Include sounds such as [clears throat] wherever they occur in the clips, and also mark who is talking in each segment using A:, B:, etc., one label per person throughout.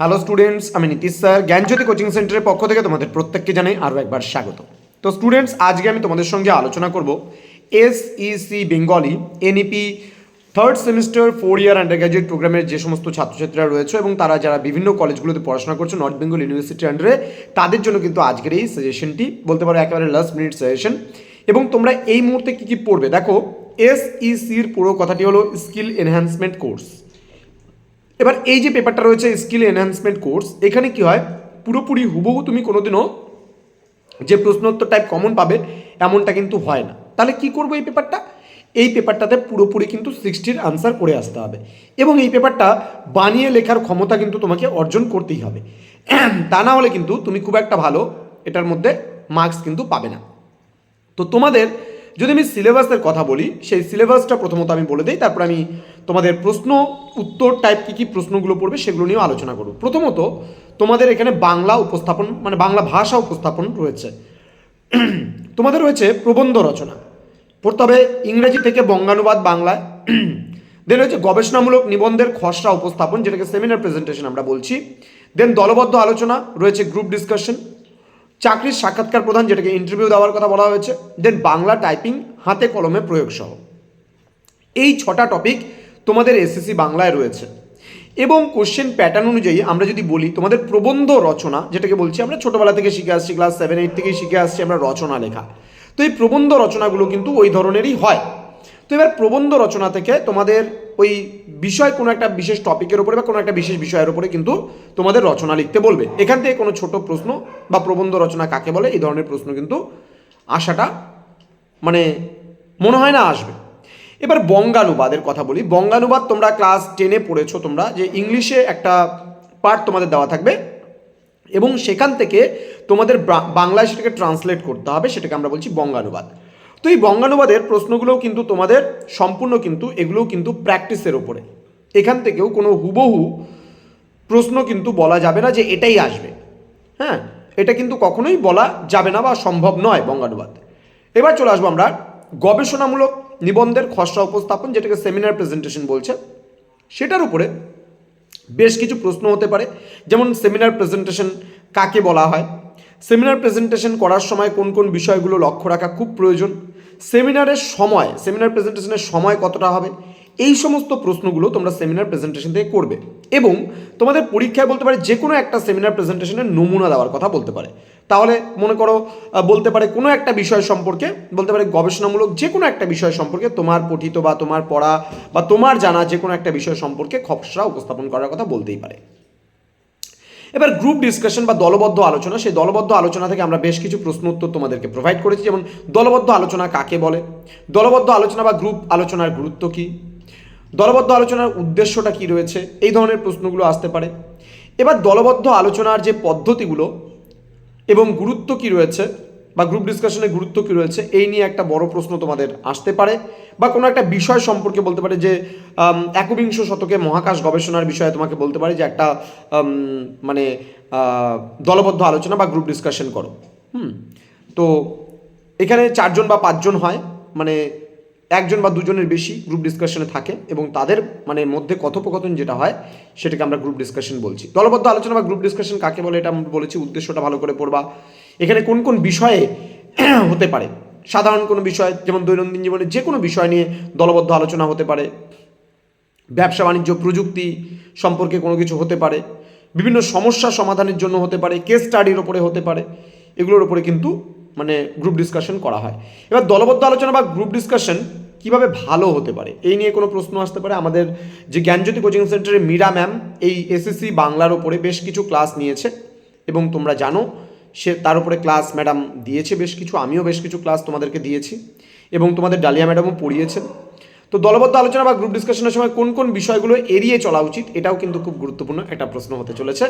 A: Hello students আমি Nitish sir জ্ঞানজ্যোতি coaching সেন্টারের পক্ষ থেকে তোমাদের প্রত্যেককে জানাই আরও একবার স্বাগত। তো স্টুডেন্টস আজকে আমি তোমাদের সঙ্গে আলোচনা করব S EC Bengali NEP third semester four year under graduate প্রোগ্রামের যে সমস্ত ছাত্রছাত্রীরা রয়েছে এবং তারা যারা বিভিন্ন কলেজগুলোতে পড়াশোনা করছে নর্থ বেঙ্গল ইউনিভার্সিটি আন্ডারে তাদের জন্য কিন্তু আজকের এই সাজেশনটি বলতে পারো একেবারে লাস্ট মিনিট সাজেশন এবং তোমরা এই মুহূর্তে কী কী পড়বে? দেখো এস ইসির পুরো কথাটি হলো স্কিল এনহ্যান্সমেন্ট কোর্স এবার এই যে পেপারটা রয়েছে স্কিল এনহ্যান্সমেন্ট কোর্স এখানে কি হয়? পুরোপুরি হুবহু তুমি কোনোদিনও যে প্রশ্নোত্তর টাইপ কমন পাবে, এমনটা কিন্তু হয় না। তাহলে কি করব এই পেপারটা এই পেপারটাতে পুরোপুরি কিন্তু সিক্সটির আনসার করে আসতে হবে। এবং এই পেপারটা বানিয়ে লেখার ক্ষমতা কিন্তু তোমাকে অর্জন করতেই হবে। [clears throat] তা না হলে কিন্তু তুমি খুব একটা ভালো এটার মধ্যে মার্কস কিন্তু পাবে না। তো তোমাদের যদি আমি সিলেবাসের কথা বলি, সেই সিলেবাসটা প্রথমত আমি বলে দিই, তারপর আমি তোমাদের প্রশ্ন, উত্তর টাইপ কী কী প্রশ্নগুলো পড়বে সেগুলো নিয়েও আলোচনা করব। প্রথমত, তোমাদের এখানে বাংলা উপস্থাপন মানে বাংলা ভাষা উপস্থাপন রয়েছে। [clears throat] তোমাদের রয়েছে প্রবন্ধ রচনা। পড়তে হবে ইংরেজি থেকে বঙ্গানুবাদ বাংলায়। [clears throat] দেন হচ্ছে গবেষণামূলক নিবন্ধের খসড়া উপস্থাপন, যেটাকে সেমিনার প্রেজেন্টেশন আমরা বলছি। দেন দলবদ্ধ আলোচনা, রয়েছে গ্রুপ ডিসকাশন চাকরির সাক্ষাৎকার প্রধান যেটাকে ইন্টারভিউ দেওয়ার কথা বলা হয়েছে দেন বাংলা টাইপিং হাতে কলমে প্রয়োগ সহ। এই ছটা টপিক তোমাদের এসএসসি বাংলায় রয়েছে। এবং কোশ্চেন প্যাটার্ন অনুযায়ী আমরা যদি বলি, তোমাদের প্রবন্ধ রচনা, যেটাকে বলছি আমরা ছোটোবেলা থেকে শিখে আসছি ক্লাস সেভেন এইট থেকেই শিখে আসছি আমরা রচনা লেখা। তো এই প্রবন্ধ রচনাগুলো কিন্তু ওই ধরনেরই হয়। তো এবার প্রবন্ধ রচনা থেকে তোমাদের ওই বিষয় কোনো একটা বিশেষ টপিকের উপরে বা কোনো একটা বিশেষ বিষয়ের উপরে কিন্তু তোমাদের রচনা লিখতে বলবে। এখান থেকে কোনো ছোট প্রশ্ন বা প্রবন্ধ রচনা কাকে বলে, এই ধরনের প্রশ্ন কিন্তু আসাটা মানে মনে হয় না আসবে। এবার বঙ্গানুবাদের কথা বলি। বঙ্গানুবাদ তোমরা ক্লাস টেনে পড়েছো তোমরা যে ইংলিশে একটা পার্ট তোমাদের দেওয়া থাকবে এবং সেখান থেকে তোমাদের বাংলায় সেটাকে ট্রান্সলেট করতে হবে, সেটাকে আমরা বলছি বঙ্গানুবাদ। তো এই বঙ্গানুবাদের প্রশ্নগুলোও কিন্তু তোমাদের সম্পূর্ণ কিন্তু, এগুলোও কিন্তু প্র্যাকটিসের ওপরে এখান থেকেও কোনো হুবহু প্রশ্ন কিন্তু বলা যাবে না যে এটাই আসবে। হ্যাঁ এটা কিন্তু কখনোই বলা যাবে না বা সম্ভব নয় বঙ্গানুবাদ এবার চলে আসব আমরা গবেষণামূলক নিবন্ধের খসড়া উপস্থাপন, যেটাকে সেমিনার প্রেজেন্টেশন বলছে। সেটার উপরে বেশ কিছু প্রশ্ন হতে পারে, যেমন সেমিনার প্রেজেন্টেশন কাকে বলা হয়? সেমিনার প্রেজেন্টেশন করার সময় কোন কোন বিষয়গুলো লক্ষ্য রাখা খুব প্রয়োজন? সেমিনারের সময়, সেমিনার প্রেজেন্টেশনের সময় কতটা হবে? এই সমস্ত প্রশ্নগুলো তোমরা সেমিনার প্রেজেন্টেশন থেকে করবে এবং তোমাদের পরীক্ষায় বলতে পারে যে কোনো একটা সেমিনার প্রেজেন্টেশনের নমুনা দেওয়ার কথা বলতে পারে। তাহলে মনে করো বলতে পারে কোনো একটা বিষয় সম্পর্কে, বলতে পারে গবেষণামূলক যে কোনো একটা বিষয় সম্পর্কে তোমার পঠিত বা তোমার পড়া বা তোমার জানা যে কোনো একটা বিষয় সম্পর্কে খসড়া উপস্থাপন করার কথা বলতেই পারে। এবার গ্রুপ ডিসকাশন বা দলবদ্ধ আলোচনা, সেই দলবদ্ধ আলোচনা থেকে আমরা বেশ কিছু প্রশ্ন উত্তর তোমাদেরকে প্রোভাইড করেছি। যেমন, দলবদ্ধ আলোচনা কাকে বলে? দলবদ্ধ আলোচনা বা গ্রুপ আলোচনার গুরুত্ব কী? দলবদ্ধ আলোচনার উদ্দেশ্যটা কী রয়েছে? এই ধরনের প্রশ্নগুলো আসতে পারে। এবার দলবদ্ধ আলোচনার যে পদ্ধতিগুলো এবং গুরুত্ব কী রয়েছে বা গ্রুপ ডিসকাশনের গুরুত্ব কী রয়েছে, এই নিয়ে একটা বড় প্রশ্ন তোমাদের আসতে পারে বা কোনো একটা বিষয় সম্পর্কে বলতে পারে যে একবিংশ শতকে মহাকাশ গবেষণার বিষয়ে তোমাকে বলতে পারে যে একটা মানে দলবদ্ধ আলোচনা বা গ্রুপ ডিসকাশন করো। হুম, তো এখানে চারজন বা পাঁচজন হয় মানে একজন বা দুজনের বেশি গ্রুপ ডিসকাশনে থাকে এবং তাদের মানে মধ্যে কথোপকথন যেটা হয়, সেটাকে আমরা গ্রুপ ডিসকাশন বলছি। দলবদ্ধ আলোচনা বা গ্রুপ ডিসকাশন কাকে বলে এটা বলেছি, উদ্দেশ্যটা ভালো করে পড়বা। এখানে কোন কোন বিষয়ে [clears throat] হতে পারে? সাধারণ কোনো বিষয়, যেমন দৈনন্দিন জীবনে যে কোনো বিষয় নিয়ে দলবদ্ধ আলোচনা হতে পারে। ব্যবসা, বাণিজ্য, প্রযুক্তি সম্পর্কে কোনো কিছু হতে পারে। বিভিন্ন সমস্যা সমাধানের জন্য হতে পারে কেস স্টাডির ওপরে হতে পারে। এগুলোর ওপরে কিন্তু মানে গ্রুপ ডিসকাশন করা হয়। এবার দলবদ্ধ আলোচনা বা গ্রুপ ডিসকাশন কীভাবে ভালো হতে পারে? এই নিয়ে কোনো প্রশ্ন আসতে পারে। আমাদের যে জ্ঞানজ্যোতি কোচিং সেন্টারে মীরা ম্যাম, এই এসএসসি বাংলার ওপরে বেশ কিছু ক্লাস নিয়েছে। এবং তোমরা জানো সে তার উপরে ক্লাস ম্যাডাম দিয়েছে বেশ কিছু, আমিও বেশ কিছু ক্লাস তোমাদেরকে দিয়েছি এবং তোমাদের ডালিয়া ম্যাডামও পড়িয়েছেন তো দলবদ্ধ আলোচনা বা গ্রুপ ডিসকাশনের সময় কোন কোন বিষয়গুলো এড়িয়ে চলা উচিত এটাও কিন্তু খুব গুরুত্বপূর্ণ একটা প্রশ্ন হতে চলেছে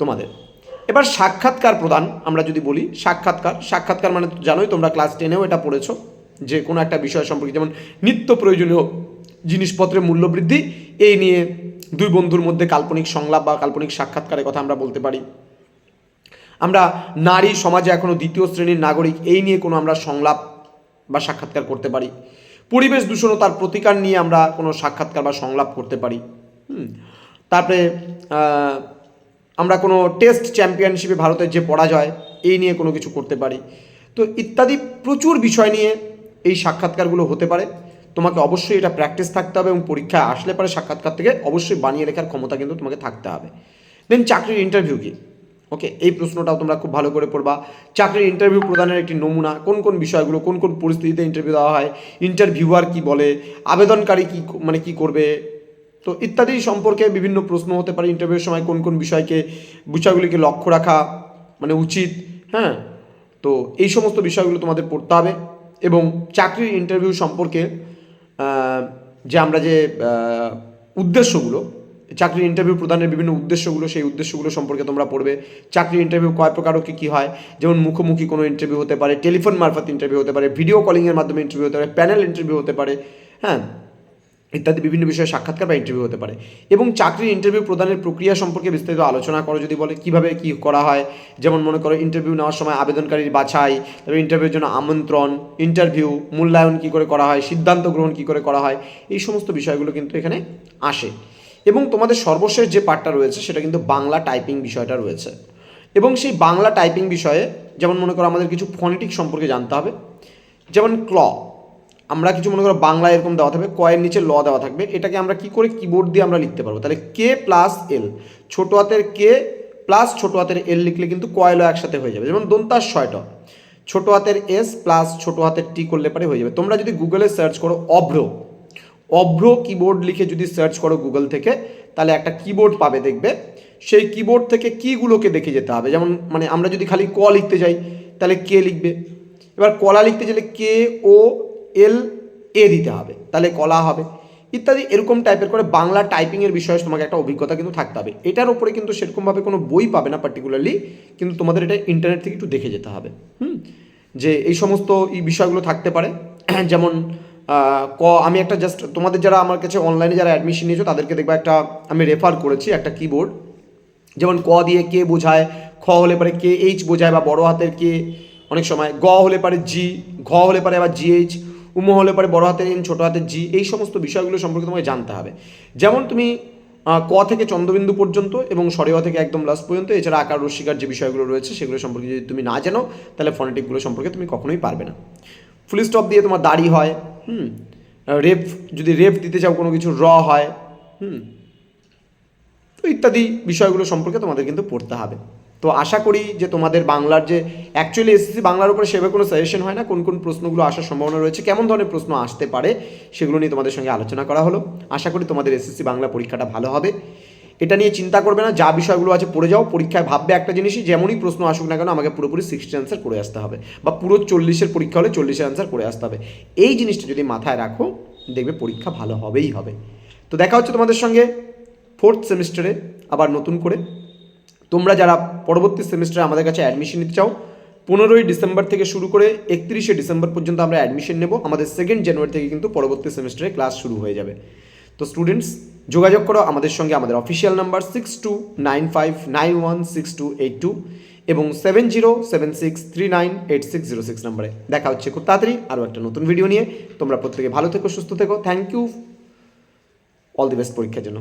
A: তোমাদের। এবার সাক্ষাৎকার প্রদান আমরা যদি বলি, সাক্ষাৎকার সাক্ষাৎকার মানে জানোই তোমরা ক্লাস টেনেও এটা পড়েছো, যে কোনো একটা বিষয় সম্পর্কে, যেমন নিত্য প্রয়োজনীয় জিনিসপত্রের মূল্য বৃদ্ধি, এই নিয়ে দুই বন্ধুর মধ্যে কাল্পনিক সংলাপ বা কাল্পনিক সাক্ষাৎকারের কথা আমরা বলতে পারি। আমরা নারী সমাজে এখনও দ্বিতীয় শ্রেণির নাগরিক, এই নিয়ে কোনো আমরা সংলাপ বা সাক্ষাৎকার করতে পারি। পরিবেশ দূষণ ও তার প্রতিকার নিয়ে আমরা কোনো সাক্ষাৎকার বা সংলাপ করতে পারি। তারপরে আমরা কোনো টেস্ট চ্যাম্পিয়নশিপে ভারতের যে পরাজয়, এই নিয়ে কোনো কিছু করতে পারি। তো ইত্যাদি প্রচুর বিষয় নিয়ে এই সাক্ষাৎকারগুলো হতে পারে। তোমাকে অবশ্যই এটা প্র্যাকটিস থাকতে হবে এবং পরীক্ষায় আসলে পরে সাক্ষাৎকার থেকে অবশ্যই বানিয়ে লেখার ক্ষমতা কিন্তু তোমাকে থাকতে হবে। দেন চাকরির ইন্টারভিউ কি? ওকে এই প্রশ্নটাও তোমরা খুব ভালো করে পড়বা। চাকরির ইন্টারভিউ প্রদানের একটি নমুনা, কোন কোন বিষয়গুলো, কোন কোন পরিস্থিতিতে ইন্টারভিউ দেওয়া হয় ইন্টারভিউয়ার কি বলে, আবেদনকারী কি মানে কি করবে, তো ইত্যাদি সম্পর্কে বিভিন্ন প্রশ্ন হতে পারে ইন্টারভিউর সময়, কোন কোন বিষয়কে, বিষয়গুলিকে লক্ষ্য রাখা মানে উচিত হ্যাঁ? তো এই সমস্ত বিষয়গুলো তোমাদের পড়তে হবে এবং চাকরির ইন্টারভিউ সম্পর্কে যে আমরা যে উদ্দেশ্যগুলো চাকরির ইন্টারভিউ প্রদানের বিভিন্ন উদ্দেশ্যগুলো, সেই উদ্দেশ্যগুলো সম্পর্কে তোমরা পড়বে। চাকরির ইন্টারভিউ কয় প্রকার কী কী হয়? যেমন মুখোমুখি কোনো ইন্টারভিউ হতে পারে টেলিফোন মারফত ইন্টারভিউ হতে পারে ভিডিও কলিংয়ের মাধ্যমে ইন্টারভিউ হতে পারে প্যানেল ইন্টারভিউ হতে পারে হ্যাঁ ইত্যাদি বিভিন্ন বিষয়ে সাক্ষাৎকার বা ইন্টারভিউ হতে পারে। এবং চাকরির ইন্টারভিউ প্রদানের প্রক্রিয়া সম্পর্কে বিস্তারিত আলোচনা করো যদি বলে, কীভাবে কি করা হয়? যেমন মনে করো ইন্টারভিউ নেওয়ার সময় আবেদনকারীর বাছাই, তারপরে ইন্টারভিউর জন্য আমন্ত্রণ ইন্টারভিউ মূল্যায়ন কী করে করা হয়, সিদ্ধান্ত গ্রহণ কী করে করা হয়, এই সমস্ত বিষয়গুলো কিন্তু এখানে আসে। এবং তোমাদের সর্বশেষ যে পার্টটা রয়েছে, সেটা কিন্তু বাংলা টাইপিং বিষয়টা রয়েছে। এবং সেই বাংলা টাইপিং বিষয়ে যেমন মনে করো আমাদের কিছু ফনেটিক সম্পর্কে জানতে হবে, যেমন ক্ল, আমরা কিছু মনে করো বাংলা এরকম দেওয়া থাকবে কয়ের নিচে ল দেওয়া থাকবে, এটাকে আমরা কি করে কিবোর্ড দিয়ে আমরা লিখতে পারব? তাহলে কে প্লাস এল ছোটো হাতের কে প্লাস ছোটো হাতের এল লিখলে কিন্তু কয় ল একসাথে হয়ে যাবে। যেমন দন্তার ছয়টা ছোটো হাতের এস প্লাস ছোটো হাতের টি করলে পরে হয়ে যাবে। তোমরা যদি গুগলে সার্চ করো অভ্র অভ্র কিবোর্ড লিখে যদি সার্চ করো গুগল থেকে, তাহলে একটা কিবোর্ড পাবে দেখবে। সেই কিবোর্ড থেকে কীগুলোকে দেখে যেতে হবে। যেমন মানে আমরা যদি খালি ক লিখতে যাই, তাহলে কে লিখবে? এবার কলা লিখতে গেলে কে, ও, এল, এ দিতে হবে। তাহলে কলা হবে। ইত্যাদি এরকম টাইপের করে বাংলা টাইপিংয়ের বিষয়ে তোমাকে একটা অভিজ্ঞতা কিন্তু থাকতে হবে। এটার উপরে কিন্তু সেরকমভাবে কোনো বই পাবে না পার্টিকুলারলি কিন্তু তোমাদের এটা ইন্টারনেট থেকে একটু দেখে যেতে হবে। হুম? যে এই সমস্ত এই বিষয়গুলো থাকতে পারে। [clears throat] যেমন ক, আমি একটা জাস্ট তোমাদের যারা আমার কাছে অনলাইনে যারা অ্যাডমিশন নিয়েছো, তাদেরকে দেখবা একটা আমি রেফার করেছি একটা কিবোর্ড যেমন ক দিয়ে কে বোঝায়, খ হলে পারে কে এইচ বোঝায় বা বড় হাতের কে, অনেক সময় গ হলে পারে জি, ঘ হলে পারে আবার জিএইচ উম হলে পারে বড় হাতের এন, ছোট হাতের জি, এই সমস্ত বিষয়গুলো সম্পর্কে তোমাকে জানতে হবে। যেমন তুমি ক থেকে চন্দ্রবিন্দু পর্যন্ত এবং সরেওয়া থেকে একদম লাস্ট পর্যন্ত, এছাড়া আকার রসিকার যে বিষয়গুলো রয়েছে, সেগুলো সম্পর্কে যদি তুমি না জানো, তাহলে ফনেটিকগুলো সম্পর্কে তুমি কখনোই পারবে না। ফুল স্টপ দিয়ে তোমার দাড়ি হয় হুম। রেপ যদি রেপ দিতে চাও কোনো কিছু র হয়, হুম। তো ইত্যাদি বিষয়গুলো সম্পর্কে তোমাদের কিন্তু পড়তে হবে। তো আশা করি যে তোমাদের বাংলার যে অ্যাকচুয়ালি এসএসসি বাংলার উপরে সেভাবে কোনো সাজেশন হয় না, কোন কোন প্রশ্নগুলো আসার সম্ভাবনা রয়েছে, কেমন ধরনের প্রশ্ন আসতে পারে, সেগুলো নিয়ে তোমাদের সঙ্গে আলোচনা করা হলো। আশা করি তোমাদের এসএসসি বাংলা পরীক্ষাটা ভালো হবে। এটা নিয়ে চিন্তা করবে না, যা বিষয়গুলো আছে পড়ে যাও, পরীক্ষায় ভাববে একটা জিনিসই, যেমনই প্রশ্ন আসুক না কেন, আমাকে পুরোপুরি সিক্সটি অ্যান্সার করে আসতে হবে বা পুরো চল্লিশের পরীক্ষা হলে চল্লিশের অ্যান্সার করে আসতে হবে। এই জিনিসটা যদি মাথায় রাখো, দেখবে পরীক্ষা ভালো হবেই হবে। তো দেখা হচ্ছে তোমাদের সঙ্গে ফোর্থ সেমিস্টারে আবার নতুন করে। তোমরা যারা পরবর্তী সেমিস্টারে আমাদের কাছে অ্যাডমিশন নিতে চাও, পনেরোই ডিসেম্বর থেকে শুরু করে একত্রিশে ডিসেম্বর পর্যন্ত আমরা অ্যাডমিশন নেব। আমাদের সেকেন্ড জানুয়ারি থেকে কিন্তু পরবর্তী সেমিস্টারে ক্লাস শুরু হয়ে যাবে। তো স্টুডেন্টস যোগাযোগ করো আমাদের সঙ্গে, আমাদের official number six two nine five nine one six two eight two এবং seven zero seven six three nine eight six zero six নাম্বারে। দেখা হচ্ছে খুব তাড়াতাড়ি আরও একটা নতুন ভিডিও নিয়ে। তোমরা প্রত্যেকে ভালো থেকো, সুস্থ থেকো। Thank you all the best পরীক্ষার জন্য।